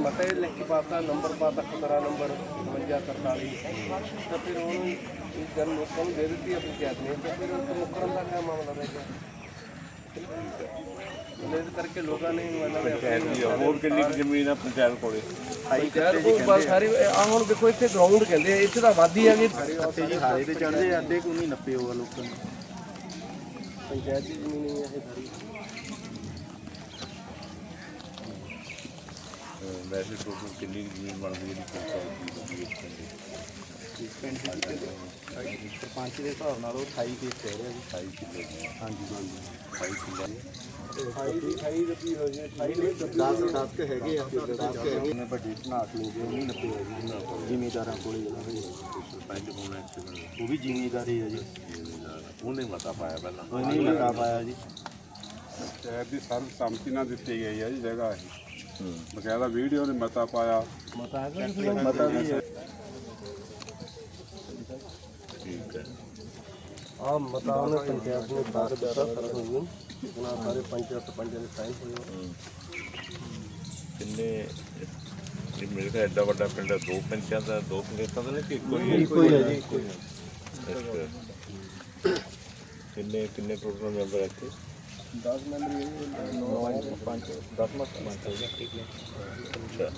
ਮਤਾ ਲਿਖ ਕੇ ਪਾਤਾ ਨੰਬਰ ਪਾਤਾ 15 ਨੰਬਰ 52 43 ਤਾਂ ਫਿਰ ਉਹਨੂੰ ਇਹ ਗੱਲ ਲੋਕਾਂ ਨੂੰ ਦੇ ਦਿੱਤੀ ਆ ਪੰਚਾਇਤ ਨੇ ਤਾਂ ਫਿਰ ਉਹ ਮੁਕਰਨ ਦਾ ਕਿਆ ਮਾਮਲਾ ਰਹਿ ਗਿਆ? ਇਸ ਕਰਕੇ ਲੋਕਾਂ ਨੇ ਇਹਨਾਂ ਨੇ ਆਪਣੇ ਹੋਰ ਕਿੰਨੀ ਕੁ ਜ਼ਮੀਨ ਆ ਪੰਚਾਇਤ ਕੋਲੇ? ਪੰਚਾਇਤ ਕੋਲ ਬਸ ਸਾਰੀ ਆ ਹੁਣ ਦੇਖੋ ਇੱਥੇ ਗਰਾਊਂਡ ਕਹਿੰਦੇ ਆ, ਇੱਥੇ ਤਾਂ ਵਾਦੀ ਆ ਜੀ ਉੱਥੇ ਜੀ ਹਾਰੇ ਤੇ ਚੜਦੇ ਅੱਧੇ ਕੋ ਨਹੀਂ ਨੱਪੇ ਹੋਗਾ ਲੋਕਾਂ ਨੂੰ। ਪੰਚਾਇਤ ਦੀ ਜ਼ਮੀਨ ਹੀ ਆ ਇਹ ਸਾਰੀ। ਵੈਸੇ ਟੋਟਲ ਕਿੰਨੀ ਕੁ ਜ਼ਮੀਨ ਬਣਦੀ ਹੈ ਦੀ ਹੁੰਦੀ ਹੈ ਪਿੰਡ ਦੀ ਸਰਪੰਚ ਦੇ ਹਿਸਾਬ ਨਾਲ ਉਹ 28 ਕੇਸ ਕਹਿ ਰਿਹਾ ਜੀ 28 ਕਿੱਲੇ ਹਾਂਜੀ ਹਾਂਜੀ। 28 ਕਿੱਲੇ 28 ਦੀ 28 ਰੁਪਏ ਹੋ ਜੇ 28 ਦੇ 10 10 ਕੇ ਹੈਗੇ ਆ 10 ਕੇ ਹੈਗੇ। ਨੇ ਵੱਡੀ ਢਨਾ ਕੇ ਉਹ ਨਹੀਂ ਨੱਪੇ ਜੀ। ਜ਼ਿਮੀਦਾਰਾਂ ਕੋਲੇ ਸਰਪੰਚ ਬਣਿਆ ਉਹ ਵੀ ਜ਼ਿਮੀਦਾਰੀ ਹੈ ਜੀ। ਉਹਨੇ ਮਤਾ ਪਾਇਆ ਪਹਿਲਾਂ। ਉਹ ਨਹੀਂ ਲਗਾ ਪਾਇਆ ਜੀ। ਪੰਚਾਇਤ ਦੀ ਸਰਬ ਸੰਮਤੀ ਨਾਲ ਦਿੱਤੀ ਗਈ ਹੈ ਜੀ ਜਗ੍ਹਾ ਇਹ। ਬਕਾਇਦਾ ਵੀਡੀਓ ਨੇ ਮਤਾ ਪਾਇਆ। ਮਤਾ ਹੈਗਾ ਪਤਾ ਵੀ ਹੈ। ਠੀਕ ਹੈ। ਆ ਮਤਾ ਉਹਨੇ ਪੰਚਾਇਤ ਨੂੰ ਦੱਸ ਦਿੱਤਾ ਸਾਰਾ ਗਿਆ ਉਹਨਾਂ ਸਾਰੇ ਪੰਚਾਇਤ ਪੰਚਾਇਤ ਦੇ ਸਾਈਨ ਹੋਏ ਕਿੰਨੇ ਇਹ ਮੇਰੇ ਕੋਲ ਐਡਾ ਵੱਡਾ ਪਿੰਡ ਹੈ ਦੋ ਪੰਚਾਇਤਾਂ ਦਾ ਦੋ ਪੰਚਾਇਤਾਂ ਦਾ ਨਹੀਂ ਕਿ ਇੱਕੋ ਹੀ? ਇੱਕੋ ਹੀ ਹੈ ਜੀ ਇੱਕੋ ਹੀ। ਹੈ ਅੱਛਾ। ਕਿੰਨੇ ਕਿੰਨੇ ਟੋਟਲ ਮੈਂਬਰ ਇੱਥੇ? 10 ਮੈਂਬਰ ਇਹ 9 5 10 ਮਤ ਪੰਚ ਹੋ। ਗਿਆ ਠੀਕ ਹੈ। ਅੱਛਾ।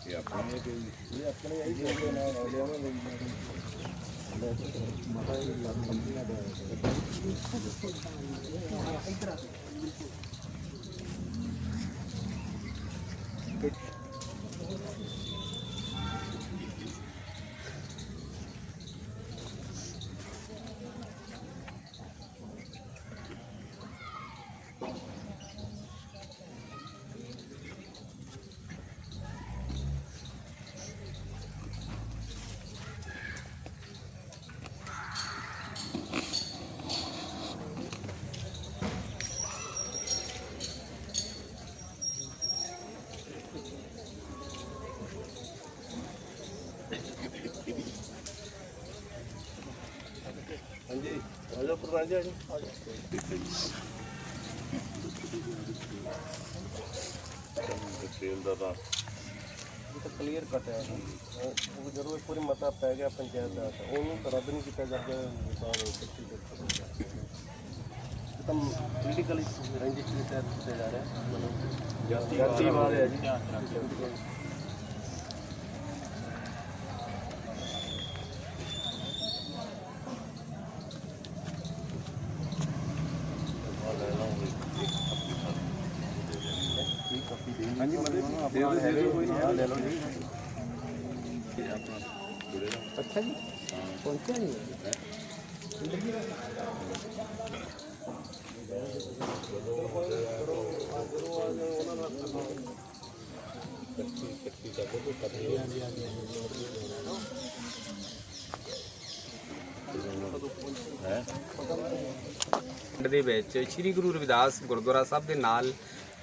ਇਹ ਆਪਣੇ ਇਹ ਆਪਣੇ ਆਈ ਜਾਂਦੇ ਨਾਲ ਆਉਂਦੇ ਉਹਨਾਂ ਦੇ ਹਾਂਜੀ ਤੇਲ ਦਾ ਤਾਂ ਇਹ ਤਾਂ ਕਲੀਅਰ ਕੱਟ ਹੈ ਉਹ ਉਹ ਜਦੋਂ ਇੱਕ ਵਾਰੀ ਮਤਾ ਪੈ ਗਿਆ ਪੰਚਾਇਤ ਦਾ ਤਾਂ ਉਹਨੂੰ ਤਾਂ ਰੱਦ ਨਹੀਂ ਕੀਤਾ ਜਾ ਸਕਦਾ ਬਾਹਰ ਉਹ ਤਾਂ ਪੋਲੀਟੀਕਲ ਰੰਜਿਸ਼ ਦੇ ਤਹਿਤ ਕੀਤਾ ਜਾ ਰਿਹਾ ਜਾਤੀਵਾਦ ਹੈ ਜੀ ਹਾਂਜੀ ਮਤਲਬ ਆਪਣਾ ਹੈਗਾ ਹੀ ਕੋਈ ਨਹੀਂ ਲੈ ਲਓ ਜੀ ਅੱਛਾ ਜੀ ਪਹੁੰਚਿਆ ਨਹੀਂ ਪਿੰਡ ਦੇ ਵਿੱਚ ਸ੍ਰੀ ਗੁਰੂ ਰਵਿਦਾਸ ਗੁਰਦੁਆਰਾ ਸਾਹਿਬ ਦੇ ਨਾਲ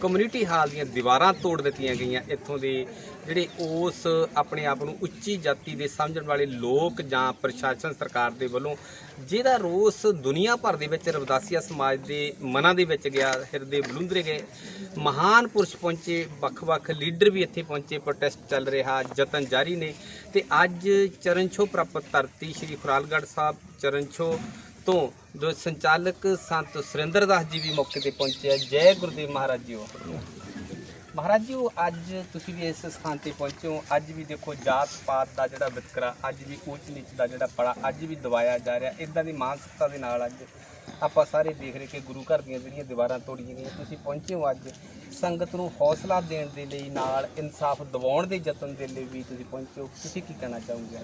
ਕਮਿਊਨਿਟੀ ਹਾਲ ਦੀਆਂ ਦੀਵਾਰਾਂ ਤੋੜ ਦਿੱਤੀਆਂ ਗਈਆਂ ਇੱਥੋਂ ਦੇ ਜਿਹੜੇ ਉਸ ਆਪਣੇ ਆਪ ਨੂੰ ਉੱਚੀ ਜਾਤੀ ਦੇ ਸਮਝਣ ਵਾਲੇ ਲੋਕ ਜਾਂ ਪ੍ਰਸ਼ਾਸਨ ਸਰਕਾਰ ਦੇ ਵੱਲੋਂ, ਜਿਹਦਾ ਰੋਸ ਦੁਨੀਆ ਭਰ ਦੇ ਵਿੱਚ ਰਵਦਾਸੀਆ ਸਮਾਜ ਦੇ ਮਨਾਂ ਦੇ ਵਿੱਚ ਗਿਆ, ਹਿਰਦੇ ਬਲੁੰਦਰੇ ਗਏ। ਮਹਾਨ ਪੁਰਸ਼ ਪਹੁੰਚੇ, ਵੱਖ-ਵੱਖ ਲੀਡਰ ਵੀ ਇੱਥੇ ਪਹੁੰਚੇ ਪ੍ਰੋਟੈਸਟ ਚੱਲ ਰਿਹਾ, ਯਤਨ ਜਾਰੀ ਨੇ। ਤੇ ਅੱਜ ਚਰਨਛੋਹ ਪ੍ਰਾਪਤ ਧਰਤੀ, ਸ੍ਰੀ ਖੁਰਾਲਗੜ੍ਹ ਸਾਹਿਬ ਚਰਨਛੋਹ ਤੋਂ ਜੋ ਸੰਚਾਲਕ ਸੰਤ ਸੁਰਿੰਦਰ ਦਾਸ ਜੀ ਵੀ ਮੌਕੇ ਤੇ ਪਹੁੰਚੇ ਆ। ਜੈ ਗੁਰਦੇਵ ਮਹਾਰਾਜ ਜੀਓ ਮਹਾਰਾਜ ਜੀਓ ਅੱਜ ਤੁਸੀਂ ਵੀ ਇਸ ਸਥਾਨ ਤੇ ਪਹੁੰਚੇ ਹੋ। ਅੱਜ ਵੀ ਦੇਖੋ ਜਾਤ ਪਾਤ ਦਾ ਜਿਹੜਾ ਵਿਤਕਰਾ, ਅੱਜ ਵੀ ਉੱਚ ਨੀਚ ਦਾ ਜਿਹੜਾ ਪੜਾ, ਅੱਜ ਵੀ ਦਵਾਇਆ ਜਾ ਰਿਹਾ। ਇਦਾਂ ਦੀ ਮਾਨਸਿਕਤਾ ਦੇ ਨਾਲ ਅੱਜ ਆਪਾਂ ਸਾਰੇ ਦੇਖ ਰਹੇ ਕਿ ਗੁਰੂ ਘਰ ਦੀਆਂ ਜਿਹੜੀਆਂ ਦੀਵਾਰਾਂ ਤੋੜੀਆਂ ਗਈਆਂ, ਤੁਸੀਂ ਪਹੁੰਚੇ ਹੋ ਅੱਜ। ਸੰਗਤ ਨੂੰ ਹੌਸਲਾ ਦੇਣ ਦੇ ਲਈ ਨਾਲ, ਇਨਸਾਫ ਦਿਵਾਉਣ ਦੇ ਯਤਨ ਦੇ ਲਈ ਵੀ ਤੁਸੀਂ ਪਹੁੰਚੇ ਹੋ। ਤੁਸੀਂ ਕੀ ਕਹਿਣਾ ਚਾਹੋਗੇ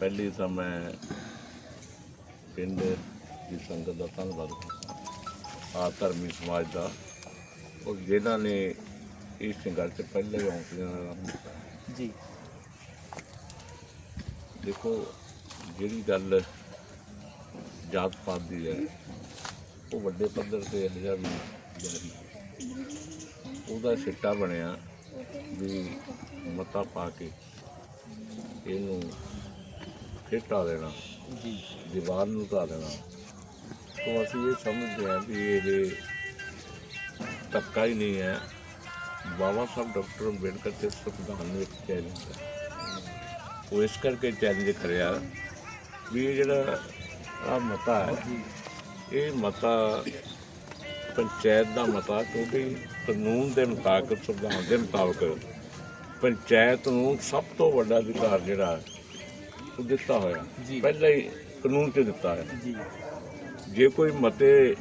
ਪਹਿਲੀ ਤਾਂ ਮੈਂ ਪਿੰਡ ਦੀ ਸੰਗਤ ਦਾ ਧੰਨਵਾਦ ਆ ਧਰਮੀ ਸਮਾਜ ਦਾ। ਉਹ ਜਿਨ੍ਹਾਂ ਨੇ ਇਸ ਸੰਘਰਸ਼ 'ਚ ਪਹਿਲੇ ਹੌਸਲਿਆਂ ਨਾਲ ਕੀਤਾ ਜੀ। ਦੇਖੋ ਜਿਹੜੀ ਗੱਲ ਜਾਤ ਪਾਤ ਦੀ ਹੈ ਉਹ ਵੱਡੇ ਪੱਧਰ ਤੇ ਹਜਾ ਵੀ ਜਾਰੀ। ਉਹਦਾ ਸਿੱਟਾ ਬਣਿਆ ਵੀ ਮਤਾ ਪਾ ਕੇ ਇਹਨੂੰ ਖੇਟਾ ਦੇਣਾ। ਜੀ। ਦੀਵਾਰ ਨੂੰ ਢਾ ਦੇਣਾ। ਤੋਂ ਅਸੀਂ ਇਹ ਸਮਝਦੇ ਹਾਂ ਵੀ ਇਹ ਧੱਕਾ ਹੀ ਨਹੀਂ ਹੈ। ਬਾਬਾ ਸਾਹਿਬ ਡਾਕਟਰ ਅੰਬੇਡਕਰ ਦੇ ਸੰਵਿਧਾਨ ਨੂੰ ਇੱਕ ਚੈਲੰਜ ਹੈ। ਉਹ ਇਸ ਕਰਕੇ ਚੈਲੰਜ ਕਰਿਆ ਵੀ ਇਹ ਜਿਹੜਾ ਆ ਮਤਾ ਹੈ, ਇਹ ਮਤਾ ਪੰਚਾਇਤ ਦਾ ਮਤਾ ਕਿਉਂਕਿ ਕਾਨੂੰਨ ਦੇ ਮੁਤਾਬਕ, ਸੰਵਿਧਾਨ ਦੇ ਮੁਤਾਬਕ ਪੰਚਾਇਤ ਨੂੰ ਸਭ ਤੋਂ ਵੱਡਾ ਅਧਿਕਾਰ ਜਿਹੜਾ ਦਿੱਤਾ ਹੋਇਆ। ਪਹਿਲਾਂ ਹੀ ਕਾਨੂੰਨ 'ਚ ਦਿੱਤਾ ਹੈ ਜੀ। ਜੇ ਕੋਈ ਮਤੇ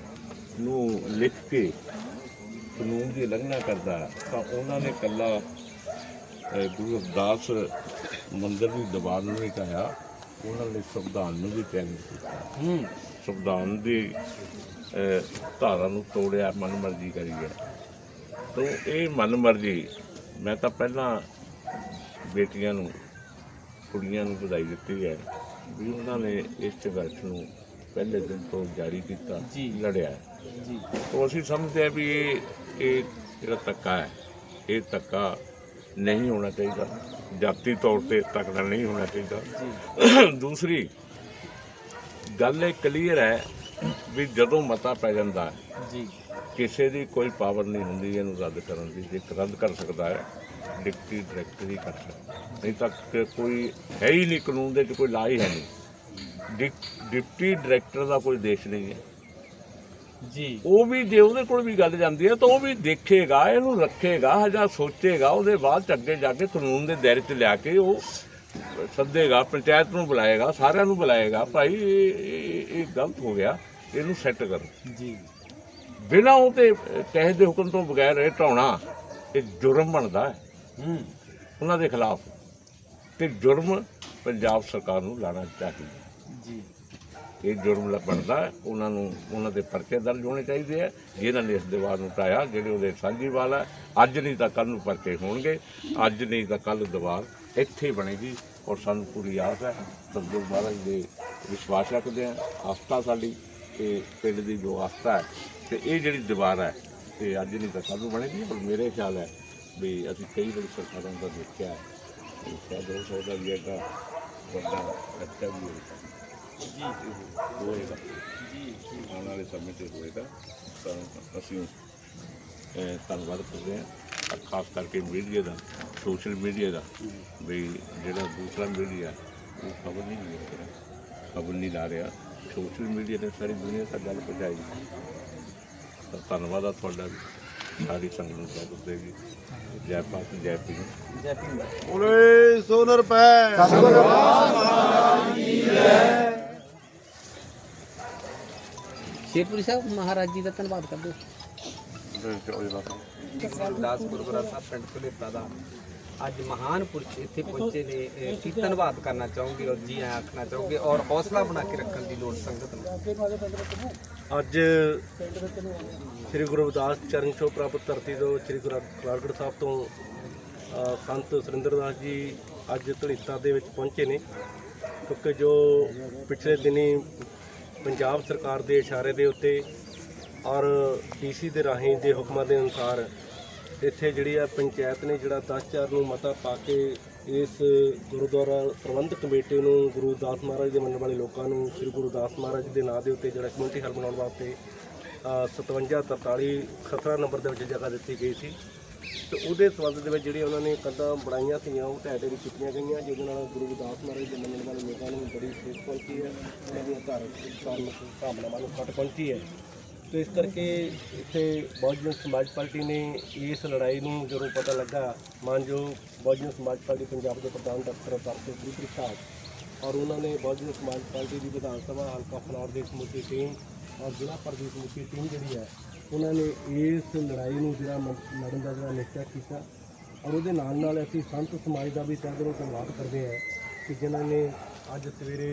ਨੂੰ ਲਿਖ ਕੇ ਕਾਨੂੰਨ ਦੀ ਉਲੰਘਣਾ ਕਰਦਾ ਹੈ, ਤਾਂ ਉਹਨਾਂ ਨੇ ਕੱਲਾ ਗੁਰੂ ਰਵਿਦਾਸ ਮੰਦਰ ਦੀ ਦਬਾਅ ਨੂੰ ਨਹੀਂ ਕਹਾਇਆ ਉਹਨਾਂ ਨੇ ਸੰਵਿਧਾਨ ਨੂੰ ਵੀ ਚੈਲੰਜ ਕੀਤਾ ਹੂੰ। ਸੰਵਿਧਾਨ ਦੀ ਅਹ, ਧਾਰਾ ਨੂੰ ਤੋੜਿਆ ਮਨਮਰਜ਼ੀ ਕਰੀ ਹੈ ਤਾਂ ਇਹ ਮਨਮਰਜ਼ੀ ਮੈਂ ਤਾਂ ਪਹਿਲਾਂ ਬੇਟੀਆਂ ਨੂੰ ਕੁੜੀਆਂ ਨੂੰ ਵਧਾਈ ਦਿੱਤੀ ਹੈ ਵੀ ਉਹਨਾਂ ਨੇ ਇਸ ਸੰਘਰਸ਼ ਨੂੰ ਪਹਿਲੇ ਦਿਨ ਤੋਂ ਜਾਰੀ ਕੀਤਾ। ਲੜਿਆ ਜੀ। ਤਾਂ ਅਸੀਂ ਸਮਝਦੇ ਹਾਂ ਵੀ ਇਹ ਇਹ ਜਿਹੜਾ ਧੱਕਾ ਹੈ ਇਹ ਧੱਕਾ ਨਹੀਂ ਹੋਣਾ ਚਾਹੀਦਾ। ਜਾਤੀ ਤੌਰ ਤੇ ਤੱਕਦਾ ਨਹੀਂ ਹੋਣਾ ਚਾਹੀਦਾ। ਦੂਸਰੀ ਗੱਲ ਇਹ ਕਲੀਅਰ ਹੈ ਵੀ ਜਦੋਂ ਮਤਾ ਪੈ ਜਾਂਦਾ ਜੀ। ਕਿਸੇ ਦੀ ਕੋਈ ਪਾਵਰ ਨਹੀਂ ਹੁੰਦੀ ਇਹਨੂੰ ਰੱਦ ਕਰਨ ਦੀ ਜੇ ਰੱਦ ਕਰ ਸਕਦਾ ਹੈ ਡਿਪਟੀ ਡਾਇਰੈਕਟਰ ਹੀ ਕਰ ਸਕਦਾ। ਨਹੀਂ ਤਾਂ ਕਿ ਕੋਈ ਹੈ ਹੀ ਨਹੀਂ ਕਾਨੂੰਨ ਦੇ ਵਿੱਚ ਕੋਈ ਲਾ ਹੀ ਹੈ ਨਹੀਂ। ਡਿਪ- ਡਿਪਟੀ ਡਾਇਰੈਕਟਰ ਦਾ ਕੋਈ ਦੇਸ਼ ਨਹੀਂ ਹੈ। ਜੀ। ਉਹ ਵੀ ਜੇ ਉਹਦੇ ਕੋਲ ਵੀ ਗੱਲ ਜਾਂਦੀ ਹੈ ਤਾਂ ਉਹ ਵੀ ਦੇਖੇਗਾ ਇਹਨੂੰ ਰੱਖੇਗਾ ਜਾਂ ਸੋਚੇਗਾ ਉਹਦੇ ਬਾਅਦ ਅੱਗੇ ਜਾ ਕੇ ਕਾਨੂੰਨ ਦੇ ਦਾਇਰੇ 'ਚ ਲਿਆ ਕੇ ਉਹ ਸੱਦੇਗਾ ਪੰਚਾਇਤ ਨੂੰ ਬੁਲਾਏਗਾ ਸਾਰਿਆਂ ਨੂੰ ਬੁਲਾਏਗਾ ਭਾਈ ਇਹ ਗਲਤ ਹੋ ਗਿਆ ਇਹਨੂੰ ਸੈੱਟ ਕਰੋ। ਜੀ। ਬਿਨਾਂ ਉਹ ਤੇ ਕਹੇ ਦੇ ਹੁਕਮ ਤੋਂ ਬਗੈਰ ਇਹ ਢਾਉਣਾ ਇਹ ਜੁਰਮ ਬਣਦਾ ਹੂੰ। ਉਹਨਾਂ ਦੇ ਖਿਲਾਫ ਤੇ ਜੁਰਮ ਪੰਜਾਬ ਸਰਕਾਰ ਨੂੰ ਲਾਣਾ ਚਾਹੀਦਾ। ਜੀ। ਇਹ ਜੁਰਮ ਲ- ਬਣਦਾ ਹੈ। ਉਹਨਾਂ ਨੂੰ ਉਹਨਾਂ ਦੇ ਪਰਚੇ ਦਰਜ ਹੋਣੇ ਚਾਹੀਦੇ ਆ ਜਿਨ੍ਹਾਂ ਨੇ ਇਸ ਦੀਵਾਰ ਨੂੰ ਢਾਇਆ ਜਿਹੜੇ ਉਹਦੇ ਸਾਂਝੀਵਾਲ ਹੈ ਅੱਜ ਨਹੀਂ ਤਾਂ ਕੱਲ ਨੂੰ ਪਰਚੇ ਹੋਣਗੇ। ਅੱਜ ਨਹੀਂ ਤਾਂ ਕੱਲ ਦੀਵਾਰ ਇੱਥੇ ਬਣੇਗੀ। ਔਰ ਸਾਨੂੰ ਪੂਰੀ ਆਸ ਹੈ ਸਤਿਗੁਰੂ ਮਹਾਰਾਜ ਦੇ ਵਿਸ਼ਵਾਸ ਰੱਖਦੇ ਆ ਆਸਥਾ ਸਾਡੀ ਤੇ ਪਿੰਡ ਦੀ ਜੋ ਆਸਥਾ ਹੈ ਤੇ ਇਹ ਜਿਹੜੀ ਦੀਵਾਰ ਹੈ ਇਹ ਅੱਜ ਨਹੀਂ ਤਾਂ ਕੱਲ ਨੂੰ ਬਣੇਗੀ। ਔਰ ਮੇਰੇ ਖਿਆਲ ਹੈ ਵੀ ਅਸੀਂ ਕਈ ਵਾਰੀ ਸਰਕਾਰਾਂ ਦਾ ਦੇਖਿਆ ਹੈ। ਕਿ ਸ਼ਾਇਦ ਹੋ ਸਕਦਾ ਵੀ ਇਹਦਾ ਵੱਡਾ ਅੱਛਾ ਵੀ ਹੋਏਗਾ। ਜੀ। ਹੋਏਗਾ। ਜੀ ਆਉਣ ਵਾਲੇ ਸਮੇਂ ਤੇ ਹੋਏਗਾ। ਤਾਂ ਅਸੀਂ ਧੰਨਵਾਦ ਕਰਦੇ ਹਾਂ। ਖਾਸ ਕਰਕੇ ਮੀਡੀਆ ਦਾ ਸੋਸ਼ਲ ਮੀਡੀਆ ਦਾ। ਵੀ ਜਿਹੜਾ ਦੂਸਰਾ ਮੀਡੀਆ ਉਹ ਖਬਰ ਨਹੀਂ ਦੇ ਰਿਹਾ। ਖਬਰ ਨਹੀਂ ਲਾ ਰਿਹਾ। ਸੋਸ਼ਲ ਮੀਡੀਆ ਨੇ ਸਾਰੀ ਦੁਨੀਆ ਤੱਕ ਗੱਲ ਪਹੁੰਚਾਈ। ਤਾਂ ਧੰਨਵਾਦ ਆ ਤੁਹਾਡਾ ਵੀ। ਸਾਰੀ ਸੰਗਤ ਨੂੰ ਬਹੁਤ ਦੇਗੀ ਜੈ ਪਾਤ ਜੈ ਪੀ ਜੈ ਭੀਮ। ਓਏ ਸੋਨਰ ਪੈ। ਸ਼ੇਰਪੁਰੀ ਸਾਹਿਬ ਮਹਾਰਾਜ ਜੀ ਦਾ ਧੰਨਵਾਦ ਕਰਦੇ ਦਾਸ ਗੁਰਦੁਆਰਾ ਸਾਹਿਬ ਪਿੰਡ ਭੁਲੇਤਾ ਦਾ। ਅੱਜ ਮਹਾਨ ਪੁਰਸ਼ ਇੱਥੇ ਪਹੁੰਚੇ ਨੇ ਕੀ ਧੰਨਵਾਦ ਕਰਨਾ ਚਾਹੋਗੇ ਔਰ ਜੀ ਆਖਣਾ ਚਾਹੋਗੇ ਔਰ ਹੌਸਲਾ ਬਣਾ ਕੇ ਰੱਖਣ ਦੀ ਲੋੜ ਸੰਗਤ ਨੂੰ। ਅੱਜ ਸ੍ਰੀ ਗੁਰੂ ਰਵਿਦਾਸ ਚਰਨ ਛੋਹ ਪ੍ਰਾਪਤ ਧਰਤੀ ਤੋਂ ਸ੍ਰੀ ਗੁਰੂ ਰਾਜਗੜ੍ਹ ਸਾਹਿਬ ਤੋਂ ਸੰਤ ਸੁਰਿੰਦਰਦਾਸ ਜੀ ਅੱਜ ਧੜੀਤਾ ਦੇ ਵਿੱਚ ਪਹੁੰਚੇ ਨੇ, ਕਿਉਂਕਿ ਜੋ ਪਿਛਲੇ ਦਿਨੀ ਪੰਜਾਬ ਸਰਕਾਰ ਦੇ ਇਸ਼ਾਰੇ ਦੇ ਉੱਤੇ ਔਰ ਡੀਸੀ ਦੇ ਰਾਹੀਂ ਦੇ ਹੁਕਮਾਂ ਦੇ ਅਨੁਸਾਰ ਇੱਥੇ ਜਿਹੜੀ ਆ ਪੰਚਾਇਤ ਨੇ ਜਿਹੜਾ 10000 ਨੂੰ ਮਤਾ ਪਾ ਕੇ ਇਸ ਗੁਰਦੁਆਰਾ ਪ੍ਰਬੰਧਕ ਕਮੇਟੀ ਨੂੰ ਗੁਰੂ ਦਾਸ ਮਹਾਰਾਜ ਦੇ ਮੰਨਣ ਵਾਲੇ ਲੋਕਾਂ ਨੂੰ ਸ੍ਰੀ ਗੁਰੂ ਦਾਸ ਮਹਾਰਾਜ ਦੇ ਨਾਂ ਦੇ ਉੱਤੇ ਜਿਹੜਾ ਕਮਿਊਨਿਟੀ ਹਾਲ ਬਣਾਉਣ ਵਾਸਤੇ ਅ, 5743 ਖਤਰਾ ਨੰਬਰ ਦੇ ਵਿੱਚ ਜਗ੍ਹਾ ਦਿੱਤੀ ਗਈ ਸੀ। ਤੇ ਉਹਦੇ ਸੰਬੰਧ ਦੇ ਵਿੱਚ ਜਿਹੜੇ ਉਹਨਾਂ ਨੇ ਕੰਧਾਂ ਬਣਾਈਆਂ ਸੀਗੀਆਂ ਉਹ ਢਹਿ ਵੀ ਕੀਤੀਆਂ ਗਈਆਂ ਜਿਹਦੇ ਨਾਲ ਗੁਰੂ ਦਾਸ ਮਹਾਰਾਜ ਦੇ ਮੰਨਣ ਵਾਲੇ ਲੋਕਾਂ ਨੂੰ ਬੜੀ ਠੇਸ ਪਹੁੰਚੀ ਹੈ ਉਹਨਾਂ ਦੀਆਂ ਧਾਰਮਿਕ ਧਾਰਮਿਕ ਭਾਵਨਾਵਾਂ ਨੂੰ ਘਟ ਪਹੁੰਚੀ ਹੈ। ਤੇ ਇਸ ਕਰਕੇ ਇੱਥੇ ਬਹੁਜਨ ਸਮਾਜ ਪਾਰਟੀ ਨੇ ਇਸ ਲੜਾਈ ਨੂੰ ਜਦੋਂ ਪਤਾ ਲੱਗਾ, ਮਾਨਯੋਗ ਬਹੁਜਨ ਸਮਾਜ ਪਾਰਟੀ ਪੰਜਾਬ ਦੇ ਪ੍ਰਧਾਨ ਡਾਕਟਰ ਤਰਸੇ ਗੁਰੂ ਸਾਹਿਬ ਔਰ ਉਹਨਾਂ ਨੇ ਬਹੁਜਨ ਸਮਾਜ ਪਾਰਟੀ ਦੀ ਵਿਧਾਨ ਸਭਾ ਹਲਕਾ ਫਲੌਰ ਦੀ ਸਮੁੱਚੀ ਟੀਮ ਔਰ ਜ਼ਿਲ੍ਹਾ ਪ੍ਰਦੇਸ਼ ਸਮੁੱਚੀ ਟੀਮ ਜਿਹੜੀ ਹੈ, ਉਹਨਾਂ ਨੇ ਇਸ ਲੜਾਈ ਨੂੰ ਜਿਹੜਾ ਮ- ਲੜਨ ਦਾ ਜਿਹੜਾ ਨਿਸ਼ਚਾ ਕੀਤਾ ਔਰ ਉਹਦੇ ਨਾਲ ਨਾਲ ਅਸੀਂ ਸੰਤ ਸਮਾਜ ਦਾ ਵੀ ਤਹਿ ਦਿਲੋਂ ਧੰਨਵਾਦ ਕਰਦੇ ਹਾਂ ਕਿ ਜਿਨ੍ਹਾਂ ਨੇ ਅੱਜ ਸਵੇਰੇ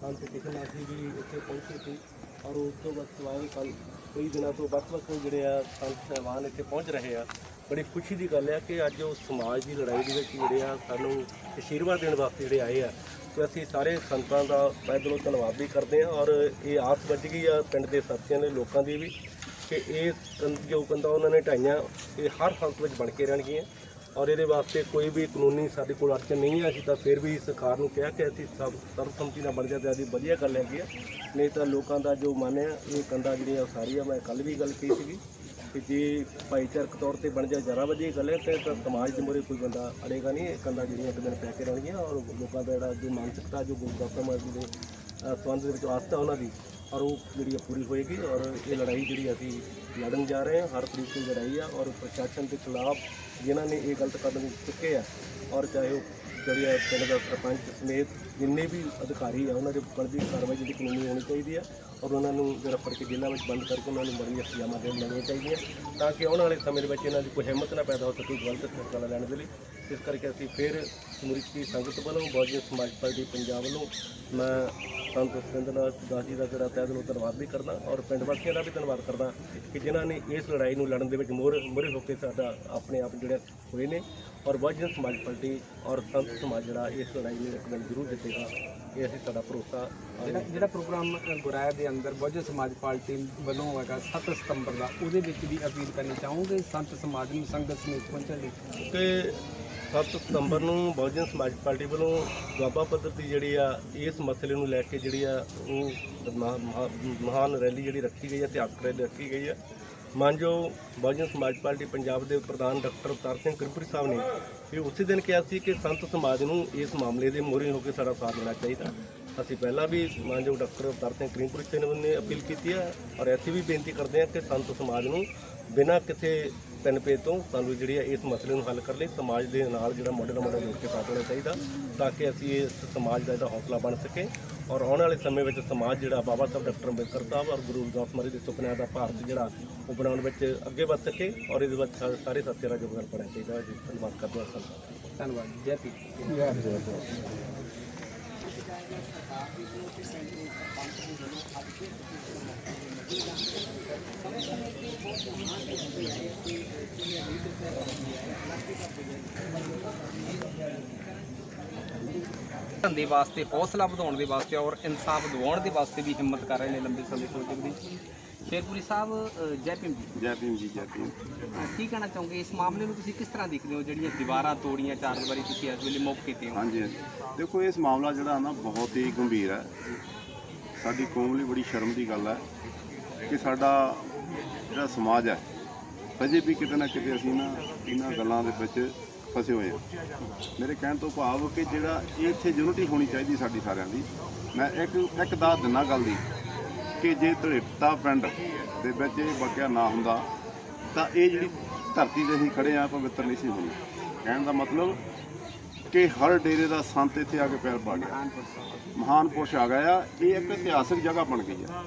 ਸੰਤ ਕਿਸ਼ਨਨਾਥ ਜੀ ਵੀ ਇੱਥੇ ਪਹੁੰਚੇ ਸੀ। ਔਰ ਉਸ ਤੋਂ ਬਾਅਦ ਸਵਾਏ ਕੱਲ ਕਈ ਦਿਨਾਂ ਤੋਂ ਵੱਖ-ਵੱਖ ਜਿਹੜੇ ਆ ਸੰਤ ਸਹਿਬਾਨ ਇੱਥੇ ਪਹੁੰਚ ਰਹੇ ਆ। ਬੜੀ ਖੁਸ਼ੀ ਦੀ ਗੱਲ ਹੈ ਕਿ ਅੱਜ ਉਹ ਸਮਾਜ ਦੀ ਲੜਾਈ ਦੇ ਵਿੱਚ ਜਿਹੜੇ ਆ ਸਾਨੂੰ ਅਸ਼ੀਰਵਾਦ ਦੇਣ ਵਾਸਤੇ ਜਿਹੜੇ ਆਏ ਆ। ਤੇ ਅਸੀਂ ਸਾਰੇ ਸੰਤਾਂ ਦਾ ਤਹਿ ਦਿਲੋਂ ਧੰਨਵਾਦ ਵੀ ਕਰਦੇ ਹਾਂ ਔਰ ਇਹ ਆਸ ਵੱਜ ਗਈ ਆ ਪਿੰਡ ਦੇ ਸਾਥੀਆਂ ਦੇ, ਲੋਕਾਂ ਦੀ ਵੀ ਕਿ ਇਹ ਕੰਧ, ਜੋ ਕੰਧਾਂ ਉਹਨਾਂ ਨੇ ਢਾਈਆਂ, ਇਹ ਹਰ ਸੰਤ ਵਿੱਚ ਬਣ ਕੇ ਰਹਿਣਗੀਆਂ। ਔਰ ਇਹਦੇ ਵਾਸਤੇ ਕੋਈ ਵੀ ਕਾਨੂੰਨੀ ਸਾਡੇ ਕੋਲ ਅੜਚਨ ਨਹੀਂ ਹੈ, ਅਸੀਂ ਤਾਂ ਫਿਰ ਵੀ ਸਰਕਾਰ ਨੂੰ ਕਿਹਾ ਕਿ ਅਸੀਂ ਸਭ ਸਰਬਸੰਮਤੀ ਨਾਲ ਬਣ ਜਾਂਦੇ ਆਦੀ ਵਧੀਆ ਗੱਲ ਹੈਗੀ ਆ ਨਹੀਂ ਤਾਂ ਲੋਕਾਂ ਦਾ ਜੋ ਮਨ ਹੈ, ਇਹ ਕੰਦਾ ਜਿਹੜੀਆਂ ਸਾਰੀਆਂ, ਮੈਂ ਕੱਲ ਵੀ ਗੱਲ ਕੀਤੀ ਸੀਗੀ ਕਿ ਜੇ ਭਾਈਚਾਰਕ ਤੌਰ ਤੇ ਬਣ ਜਾ ਜ਼ਿਆਦਾ ਵਧੀਆ ਗੱਲ ਹੈ, ਤੇ ਤਾਂ ਸਮਾਜ ਦੇ ਮੂਹਰੇ ਕੋਈ ਬੰਦਾ ਅੜੇਗਾ ਨਹੀਂ, ਇਹ ਕੰਦਾ ਜਿਹੜੀਆਂ ਇੱਕ ਦਿਨ ਪੈ ਕੇ ਰਹਿਣਗੀਆਂ ਔਰ ਲੋਕਾਂ ਦਾ ਜਿਹੜਾ ਜੋ ਮਾਨਸਿਕਤਾ, ਜੋ ਗੁਰੂ ਗੌਤਮ ਮਾਰਜੀ ਦੇ ਸੰਬੰਧ ਦੇ ਵਿੱਚ ਆਸਥਾ ਉਹਨਾਂ ਦੀ, ਔਰ ਉਹ ਜਿਹੜੀ ਆ ਪੂਰੀ ਹੋਏਗੀ ਔਰ ਇਹ ਲੜਾਈ ਜਿਹੜੀ ਅਸੀਂ ਲੜਨ ਜਾ ਰਹੇ ਹਾਂ, ਹਰ ਤਰੀਕੇ ਦੀ ਲੜਾਈ ਆ ਔਰ ਪ੍ਰਸ਼ਾਸਨ ਦੇ ਖਿਲਾਫ ਜਿਨ੍ਹਾਂ ਨੇ ਇਹ ਗਲਤ ਕਦਮ ਚੁੱਕੇ ਆ ਔਰ ਚਾਹੇ ਉਹ ਜਿਹੜੀ ਆ ਪਿੰਡ ਦਾ ਸਰਪੰਚ ਸਮੇਤ ਜਿੰਨੇ ਵੀ ਅਧਿਕਾਰੀ ਆ, ਉਹਨਾਂ ਦੇ ਉੱਪਰ ਦੀ ਕਾਰਵਾਈ ਜਿਹੜੀ ਕਾਨੂੰਨੀ ਹੋਣੀ ਚਾਹੀਦੀ ਆ ਔਰ ਉਹਨਾਂ ਨੂੰ ਜਿਹੜਾ ਫੜ ਕੇ ਜੇਲ੍ਹਾਂ ਵਿੱਚ ਬੰਦ ਕਰਕੇ ਉਹਨਾਂ ਨੂੰ ਬੜੀਆਂ ਸਜ਼ਾਵਾਂ ਦੇਣ ਲੈਣੀਆਂ ਚਾਹੀਦੀਆਂ। ਤਾਂ ਕਿ ਆਉਣ ਵਾਲੇ ਸਮੇਂ ਦੇ ਵਿੱਚ ਇਹਨਾਂ ਦੀ ਕੋਈ ਹਿੰਮਤ ਨਾ ਪੈਦਾ ਹੋ ਸਕੇ ਗਲਤ ਫੈਸਲਾ ਲੈਣ ਦੇ ਲਈ। ਇਸ ਕਰਕੇ ਅਸੀਂ ਫਿਰ ਸਮੁੱਚੀ ਸੰਗਤ ਵੱਲੋਂ, ਬਹੁਜਨ ਸਮਾਜ ਪਾਰਟੀ ਪੰਜਾਬ ਵੱਲੋਂ ਮੈਂ ਸੰਤ ਸੁਖਿੰਦਰਨਾਥ ਦਾਸ ਜੀ ਦਾ ਜਿਹੜਾ ਤਹਿ ਦਿਲੋਂ ਧੰਨਵਾਦ ਵੀ ਕਰਦਾ ਔਰ ਪਿੰਡ ਵਾਸੀਆਂ ਦਾ ਵੀ ਧੰਨਵਾਦ ਕਰਦਾ ਕਿ ਜਿਨ੍ਹਾਂ ਨੇ ਇਸ ਲੜਾਈ ਨੂੰ ਲੜਨ ਦੇ ਵਿੱਚ ਮੋਹਰ ਮੋਹਰੇ ਹੋ ਕੇ ਸਾਡਾ ਆਪਣੇ ਆਪ ਜਿਹੜੇ ਹੋਏ ਨੇ ਔਰ ਬਹੁਜਨ ਸਮਾਜ ਪਾਰਟੀ ਔਰ ਸੰਤ ਸਮਾਜ ਜਿਹੜਾ ਇਸ ਲੜਾਈ ਨੂੰ ਇੱਕ ਦਿਨ ਜ਼ਰੂਰ ਜਿੱਤੇਗਾ ਇਹ ਅਸੀਂ ਸਾਡਾ ਭਰੋਸਾ ਜਿਹੜਾ ਜਿਹੜਾ ਪ੍ਰੋਗਰਾਮ ਗੁਰਾਇਆ ਦੇ ਅੰਦਰ ਬਹੁਜਨ ਸਮਾਜ ਪਾਰਟੀ ਵੱਲੋਂ ਹੈਗਾ 7 ਸਤੰਬਰ ਦਾ ਉਹਦੇ ਵਿੱਚ ਵੀ ਅਪੀਲ ਕਰਨੀ ਚਾਹੋਗੇ ਸੰਤ ਸਮਾਜ ਨੂੰ ਸੰਗਤ ਸਮੇਤ ਪਹੁੰਚਣ ਲਈ? ਕਿ 7 ਸਤੰਬਰ ਨੂੰ ਬਹੁਜਨ ਸਮਾਜ ਪਾਰਟੀ ਵੱਲੋਂ ਦੁਆਬਾ ਪੱਧਰ ਦੀ ਜਿਹੜੀ ਆ ਇਸ ਮਸਲੇ ਨੂੰ ਲੈ ਕੇ ਜਿਹੜੀ ਆ ਉਹ ਮਹਾ- ਮਹਾ- ਮਹਾਨ ਰੈਲੀ ਜਿਹੜੀ ਰੱਖੀ ਗਈ ਹੈ ਇਤਿਹਾਸਕ ਰੈਲੀ ਰੱਖੀ ਗਈ ਹੈ ਮਾਨਜੋ ਬਹੁਜਨ ਸਮਾਜ ਪਾਰਟੀ ਪੰਜਾਬ ਦੇ ਪ੍ਰਧਾਨ ਡਾਕਟਰ ਅਵਤਾਰ ਸਿੰਘ ਕਿਰਪੁਰੀ ਸਾਹਿਬ ਨੇ ਵੀ ਉਸੇ ਦਿਨ ਕਿਹਾ ਸੀ ਕਿ ਸੰਤ ਸਮਾਜ ਨੂੰ ਇਸ ਮਾਮਲੇ ਦੇ ਮੋਹਰੇ ਹੋ ਕੇ ਸਾਡਾ ਸਾਥ ਦੇਣਾ ਚਾਹੀਦਾ। ਅਸੀਂ ਪਹਿਲਾਂ ਵੀ ਮਾਨਯੋਗ ਡਾਕਟਰ ਅਵਤਾਰ ਸਿੰਘ ਕਰੀਮਪੁਰੀ ਸਿੰਘ ਨੇ ਅਪੀਲ ਕੀਤੀ ਹੈ ਔਰ ਅਸੀਂ ਵੀ ਬੇਨਤੀ ਕਰਦੇ ਹਾਂ ਕਿ ਸੰਤ ਸਮਾਜ ਨੂੰ ਬਿਨਾਂ ਕਿਸੇ ਤਿੰਨ ਪੇ ਤੋਂ ਸਾਨੂੰ ਜਿਹੜੀ ਹੈ ਇਸ ਮਸਲੇ ਨੂੰ ਹੱਲ ਕਰਨ ਲਈ ਸਮਾਜ ਦੇ ਨਾਲ ਜਿਹੜਾ ਮੋਢੇ ਨਾਲ ਮੋਢਾ ਜੋੜ ਕੇ ਸਾਥ ਦੇਣਾ ਚਾਹੀਦਾ ਤਾਂ ਕਿ ਅਸੀਂ ਇਸ ਸਮਾਜ ਦਾ ਇਹਦਾ ਹੌਸਲਾ ਬਣ ਸਕੇ ਔਰ ਆਉਣ ਵਾਲੇ ਸਮੇਂ ਵਿੱਚ ਸਮਾਜ ਜਿਹੜਾ ਬਾਬਾ ਸਾਹਿਬ ਡਾਕਟਰ ਅੰਬੇਦਕਰ ਸਾਹਿਬ ਔਰ ਗੁਰੂ ਰਵਿਦਾਸ ਮਹਾਰਾਜ ਦੇ ਸੁਪਨਿਆਂ ਦਾ ਭਾਰਤ ਜਿਹੜਾ ਉਹ ਬਣਾਉਣ ਵਿੱਚ ਅੱਗੇ ਵੱਧ ਸਕੇ ਔਰ ਇਹਦੇ ਵਿੱਚ ਸਾ- ਸਾਰੇ ਸਾਥੀਆਂ ਦਾ ਯੋਗਦਾਨ ਪਾਉਣਾ ਚਾਹੀਦਾ ਹੈ ਜੀ। ਧੰਨਵਾਦ ਕਰਦੇ ਹਾਂ ਸੰਤ ਧੰਨਵਾਦ ਜੈ। ਪੀ ਦੇ ਵਾਸਤੇ ਹੌਸਲਾ ਵਧਾਉਣ ਦੇ ਵਾਸਤੇ ਔਰ ਇਨਸਾਫ ਦਿਵਾਉਣ ਦੇ ਵਾਸਤੇ ਵੀ ਹਿੰਮਤ ਕਰ ਰਹੇ ਨੇ ਲੰਬੇ ਸਮੇਂ ਤੋਂ ਜਗਦੀਸ਼ ਸ਼ੇਰਪੁਰੀ ਸਾਹਿਬ ਜੈ ਭੀਮ ਜੀ। ਜੈ ਭੀਮ ਜੀ ਜੈ ਭੀਮ। ਕੀ ਕਹਿਣਾ ਚਾਹੋਗੇ? ਇਸ ਮਾਮਲੇ ਨੂੰ ਤੁਸੀਂ ਕਿਸ ਤਰ੍ਹਾਂ ਦੇਖਦੇ ਹੋ? ਜਿਹੜੀਆਂ ਦੀਵਾਰਾਂ ਤੋੜੀਆਂ ਚਾਰ ਦੀਵਾਰੀ ਤੁਸੀਂ ਇਸ ਵੇਲੇ ਮੌਕੇ ਤੇ ਹੋ। ਹਾਂਜੀ ਹਾਂਜੀ। ਦੇਖੋ ਇਸ ਮਾਮਲਾ ਜਿਹੜਾ ਨਾ ਬਹੁਤ ਹੀ ਗੰਭੀਰ ਹੈ। ਸਾਡੀ ਕੌਮ ਲਈ ਬੜੀ ਸ਼ਰਮ ਦੀ ਗੱਲ ਹੈ ਕਿ ਸਾਡਾ ਜਿਹੜਾ ਸਮਾਜ ਹੈ ਅਜੇ ਵੀ ਕਿਤੇ ਨਾ ਕਿਤੇ ਅਸੀਂ ਨਾ ਇਹਨਾਂ ਗੱਲਾਂ ਦੇ ਵਿੱਚ ਫਸੇ ਹੋਏ ਆ। ਮੇਰੇ ਕਹਿਣ ਤੋਂ ਭਾਵ ਕਿ ਜਿਹੜਾ ਇਹ ਇੱਥੇ ਯੂਨਿਟੀ ਹੋਣੀ ਚਾਹੀਦੀ ਸਾਡੀ ਸਾਰਿਆਂ ਦੀ, ਮੈਂ ਇੱਕ ਇੱਕ ਦਾ ਦਿਨਾ ਗੱਲ ਦੀ ਕਿ ਜੇ ਧੜੇਪਤਾ ਪਿੰਡ ਦੇ ਵਿੱਚ ਇਹ ਵਾਕਿਆ ਨਾ ਹੁੰਦਾ, ਤਾਂ ਇਹ ਜਿਹੜੀ ਧਰਤੀ ਤੇ ਅਸੀਂ ਖੜੇ ਆ, ਪਵਿੱਤਰ ਨਹੀਂ ਸੀ ਹੋਣੀ ਕਹਿਣ ਦਾ ਮਤਲਬ ਕਿ ਹਰ ਡੇਰੇ ਦਾ ਸੰਤ ਇੱਥੇ ਆ ਕੇ ਪੈਰ ਪਾ ਗਿਆ। ਮਹਾਨ ਪੁਰਸ਼ ਆ ਗਿਆ ਆ। ਇਹ ਇੱਕ ਇਤਿਹਾਸਕ ਜਗ੍ਹਾ ਬਣ ਗਈ ਆ।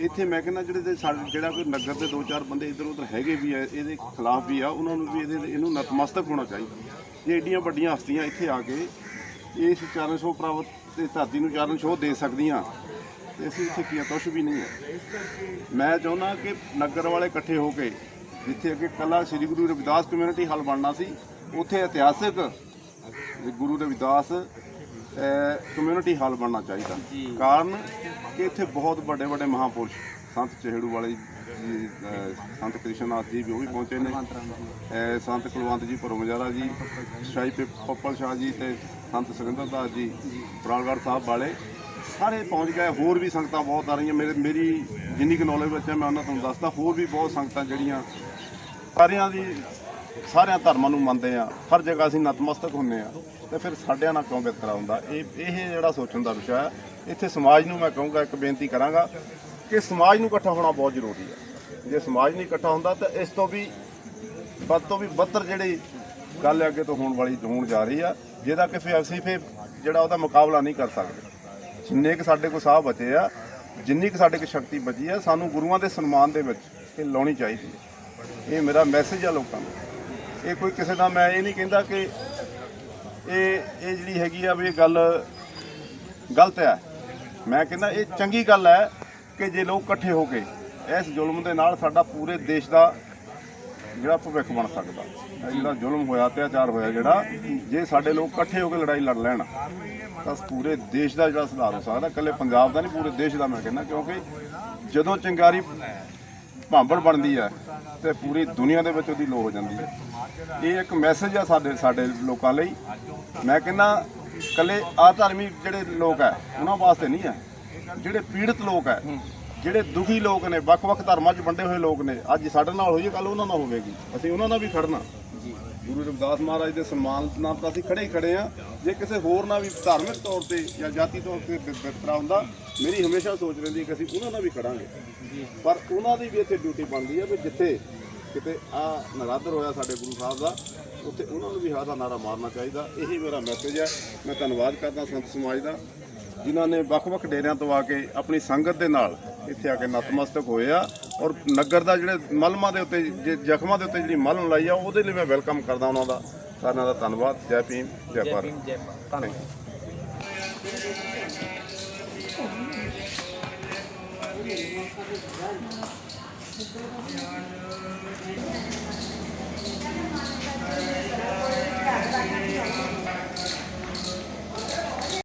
ਇੱਥੇ ਮੈਂ ਕਹਿੰਦਾ ਜਿਹੜੇ ਤੇ ਸਾਡੇ ਜਿਹੜਾ ਕੋਈ ਨਗਰ ਦੇ ਦੋ ਚਾਰ ਬੰਦੇ ਇੱਧਰ ਉੱਧਰ ਹੈਗੇ ਵੀ ਆ, ਇਹਦੇ ਖਿਲਾਫ ਵੀ ਆ, ਉਹਨਾਂ ਨੂੰ ਵੀ ਇਹਦੇ ਇਹਨੂੰ ਨਤਮਸਤਕ ਹੋਣਾ ਚਾਹੀਦਾ। ਜੇ ਏਡੀਆਂ ਵੱਡੀਆਂ ਹਸਤੀਆਂ ਇੱਥੇ ਆ ਕੇ ਇਸ ਚਰਨ ਛੋਹ ਪ੍ਰਾਪਤ ਤੇ ਧਰਤੀ ਨੂੰ ਚਰਨ ਛੋਹ ਦੇ ਸਕਦੀਆਂ। ਤੇ ਅਸੀਂ ਇੱਥੇ ਕੀ ਕੁਛ ਵੀ ਨਹੀਂ ਹੈ ਮੈਂ ਚਾਹੁੰਦਾ ਕਿ ਨਗਰ ਵਾਲੇ ਇਕੱਠੇ ਹੋ ਕੇ ਜਿੱਥੇ ਅੱਗੇ ਕੱਲਾ ਸ੍ਰੀ ਗੁਰੂ ਰਵਿਦਾਸ ਕਮਿਊਨਿਟੀ ਹਾਲ ਬਣਨਾ ਸੀ, ਉੱਥੇ ਇਤਿਹਾਸਿਕ ਗੁਰੂ ਰਵਿਦਾਸ ਕਮਿਊਨਿਟੀ ਹਾਲ ਬਣਨਾ ਚਾਹੀਦਾ। ਕਾਰਨ ਕਿ ਇੱਥੇ ਬਹੁਤ ਵੱਡੇ ਵੱਡੇ ਮਹਾਪੁਰਸ਼ ਸੰਤ ਚਿਹੜੂ ਵਾਲੇ ਜੀ ਸੰਤ ਕ੍ਰਿਸ਼ਨਨਾਥ ਜੀ ਵੀ ਉਹ ਵੀ ਪਹੁੰਚੇ ਨੇ। ਸੰਤ ਕੁਲਵੰਤ ਜੀ ਪਰਮਜਾਰਾ ਜੀ ਸ਼ਾਹੀ ਪੱਪਲ ਸ਼ਾਹ ਜੀ ਤੇ ਸੰਤ ਸੁਰਿੰਦਰ ਦਾਸ ਜੀ ਪ੍ਰਾਲਗੜ੍ਹ ਸਾਹਿਬ ਵਾਲੇ ਸਾਰੇ ਪਹੁੰਚ ਗਏ। ਹੋਰ ਵੀ ਸੰਗਤਾਂ ਬਹੁਤ ਆ ਰਹੀਆਂ। ਮੇਰੇ ਮੇਰੀ ਜਿੰਨੀ ਕੁ ਨੌਲੇਜ ਵਿੱਚ ਹੈ ਮੈਂ ਉਹਨਾਂ ਤੁਹਾਨੂੰ ਦੱਸਦਾ ਹੋਰ ਵੀ ਬਹੁਤ ਸੰਗਤਾਂ ਜਿਹੜੀਆਂ ਸਾਰਿਆਂ ਦੀ ਸਾਰਿਆਂ ਧਰਮਾਂ ਨੂੰ ਮੰਨਦੇ ਆ, ਹਰ ਜਗ੍ਹਾ ਅਸੀਂ ਨਤਮਸਤਕ ਹੁੰਨੇ ਆ, ਤੇ ਫਿਰ ਸਾਡਿਆਂ ਨਾਲ ਕਿਉਂ ਵਿਤਕਰਾ ਹੁੰਦਾ? ਇਹ ਇਹ ਜਿਹੜਾ ਸੋਚਣ ਦਾ ਵਿਸ਼ਾ ਹੈ, ਇੱਥੇ ਸਮਾਜ ਨੂੰ ਮੈਂ ਕਹੂੰਗਾ, ਇੱਕ ਬੇਨਤੀ ਕਰਾਂਗਾ ਕਿ ਸਮਾਜ ਨੂੰ ਇਕੱਠਾ ਹੋਣਾ ਬਹੁਤ ਜ਼ਰੂਰੀ ਹੈ। ਜੇ ਸਮਾਜ ਨਹੀਂ ਇਕੱਠਾ ਹੁੰਦਾ, ਤਾਂ ਇਸ ਤੋਂ ਵੀ ਵੱਧ ਤੋਂ ਵੀ ਬੱਤਰ ਜਿਹੜੀ ਗੱਲ ਅੱਗੇ ਤੋਂ ਹੋਣ ਵਾਲੀ ਹੋਣ ਜਾ ਰਹੀ ਆ, ਜਿਹਦਾ ਕਿ ਫਿਰ ਅਸੀਂ ਫਿਰ ਜਿਹੜਾ ਉਹਦਾ ਮੁਕਾਬਲਾ ਨਹੀਂ ਕਰ ਸਕਦੇ। ਜਿੰਨੇ ਕਿ ਸਾਡੇ ਕੋਲ ਸਾਹ ਬਚੇ ਆ, ਜਿੰਨੀ ਕਿ ਸਾਡੇ ਕੋਲ ਸ਼ਕਤੀ ਬਚੀ ਆ, ਸਾਨੂੰ ਗੁਰੂਆਂ ਦੇ ਸਨਮਾਨ ਦੇ ਵਿੱਚ ਇਹ ਲਾਉਣੀ ਚਾਹੀਦੀ ਹੈ। ਇਹ ਮੇਰਾ ਮੈਸੇਜ ਆ ਲੋਕਾਂ ਨੂੰ। ਇਹ ਕੋਈ ਕਿਸੇ ਦਾ ਮੈਂ ਇਹ ਨਹੀਂ ਕਹਿੰਦਾ ਕਿ ਇਹ ਇਹ ਜਿਹੜੀ ਹੈਗੀ ਆ ਵੀ ਇਹ ਗੱਲ ਗਲਤ ਹੈ। ਮੈਂ ਕਹਿੰਦਾ ਇਹ ਚੰਗੀ ਗੱਲ ਹੈ ਕਿ ਜੇ ਲੋਕ ਇਕੱਠੇ ਹੋ ਕੇ ਇਸ ਜ਼ੁਲਮ ਦੇ ਨਾਲ ਸਾਡਾ ਪੂਰੇ ਦੇਸ਼ ਦਾ ਜਿਹੜਾ ਭਵਿੱਖ ਬਣ ਸਕਦਾ। ਇਹ ਜਿਹੜਾ ਜ਼ੁਲਮ ਹੋਇਆ, ਅਤਿਆਚਾਰ ਹੋਇਆ ਜਿਹੜਾ, ਜੇ ਸਾਡੇ ਲੋਕ ਇਕੱਠੇ ਹੋ ਕੇ ਲੜਾਈ ਲੜ ਲੈਣ, ਤਾਂ ਪੂਰੇ ਦੇਸ਼ ਦਾ ਜਿਹੜਾ ਸੁਧਾਰ ਹੋ ਸਕਦਾ। ਇਕੱਲੇ ਪੰਜਾਬ ਦਾ ਨਹੀਂ, ਪੂਰੇ ਦੇਸ਼ ਦਾ ਮੈਂ ਕਹਿੰਦਾ, ਕਿਉਂਕਿ ਜਦੋਂ ਚਿੰਗਾਰੀ ਭਾਂਬੜ ਬਣਦੀ ਹੈ ਤੇ ਪੂਰੀ ਦੁਨੀਆ ਦੇ ਵਿੱਚ ਉਹਦੀ ਲੋ ਹੋ ਜਾਂਦੀ ਹੈ ਇਹ ਇੱਕ ਮੈਸੇਜ ਆ ਸਾਡੇ ਸਾਡੇ ਲੋਕਾਂ ਲਈ। ਮੈਂ ਕਹਿੰਦਾ ਕੱਲੇ ਆ ਜਿਹੜੇ ਲੋਕ ਹੈ ਉਹਨਾਂ ਵਾਸਤੇ ਨਹੀਂ ਹੈ ਜਿਹੜੇ ਪੀੜਤ ਲੋਕ ਹੈ ਜਿਹੜੇ ਦੁਖੀ ਲੋਕ ਨੇ, ਵੱਖ-ਵੱਖ ਧਰਮਾਂ 'ਚ ਵੰਡੇ ਹੋਏ ਲੋਕ ਨੇ, ਅੱਜ ਸਾਡੇ ਨਾਲ ਹੋਈ ਕੱਲ ਉਹਨਾਂ ਨਾਲ ਹੋਵੇਗੀ। ਅਸੀਂ ਉਹਨਾਂ ਨਾਲ ਵੀ ਖੜਨਾ। ਗੁਰੂ ਰਵਿਦਾਸ ਮਹਾਰਾਜ ਦੇ ਸਨਮਾਨ ਨਾਲ ਤਾਂ ਅਸੀਂ ਖੜੇ ਹੀ ਖੜੇ ਆ ਜੇ ਕਿਸੇ ਹੋਰ ਨਾਲ ਵੀ ਧਾਰਮਿਕ ਤੌਰ ਤੇ ਜਾਂ ਜਾਤੀ ਤੌਰ ਤੇ ਵਿ- ਹੁੰਦਾ, ਮੇਰੀ ਹਮੇਸ਼ਾ ਸੋਚ ਰਹਿੰਦੀ ਹੈ ਕਿ ਅਸੀਂ ਉਹਨਾਂ ਨਾਲ ਵੀ ਖੜਾਂਗੇ। ਪਰ ਉਹਨਾਂ ਦੀ ਵੀ ਇੱਥੇ ਡਿਊਟੀ ਬਣਦੀ ਹੈ ਵੀ ਜਿੱਥੇ ਕਿਤੇ ਆ ਨਰਾਦਰ ਹੋਇਆ ਸਾਡੇ ਗੁਰੂ ਸਾਹਿਬ ਦਾ, ਉੱਥੇ ਉਹਨਾਂ ਨੂੰ ਵੀ ਹਾਦਾ ਨਾਰਾ ਮਾਰਨਾ ਚਾਹੀਦਾ। ਇਹੀ ਮੇਰਾ ਮੈਸੇਜ ਹੈ। ਮੈਂ ਧੰਨਵਾਦ ਕਰਦਾ ਸੰਤ ਸਮਾਜ ਦਾ, ਜਿਨ੍ਹਾਂ ਨੇ ਵੱਖ-ਵੱਖ ਡੇਰਿਆਂ ਤੋਂ ਆ ਕੇ ਆਪਣੀ ਸੰਗਤ ਦੇ ਨਾਲ ਇੱਥੇ ਆ ਕੇ ਨਤਮਸਤਕ ਹੋਏ ਆ ਔਰ ਨਗਰ ਦਾ ਜਿਹੜੇ ਮਲਮਾਂ ਦੇ ਉੱਤੇ ਜੇ ਜ਼ਖਮਾਂ ਦੇ ਉੱਤੇ ਜਿਹੜੀ ਮਲਮ ਲਾਈ ਆ, ਉਹਦੇ ਲਈ ਮੈਂ ਵੈਲਕਮ ਕਰਦਾ ਉਹਨਾਂ ਦਾ। ਸਾਰਿਆਂ ਦਾ ਧੰਨਵਾਦ। ਜੈ ਭੀਮ, ਜੈ ਭਾਰਤ। ਜੈ ਭਾਰਤ। ਧੰਨਵਾਦ।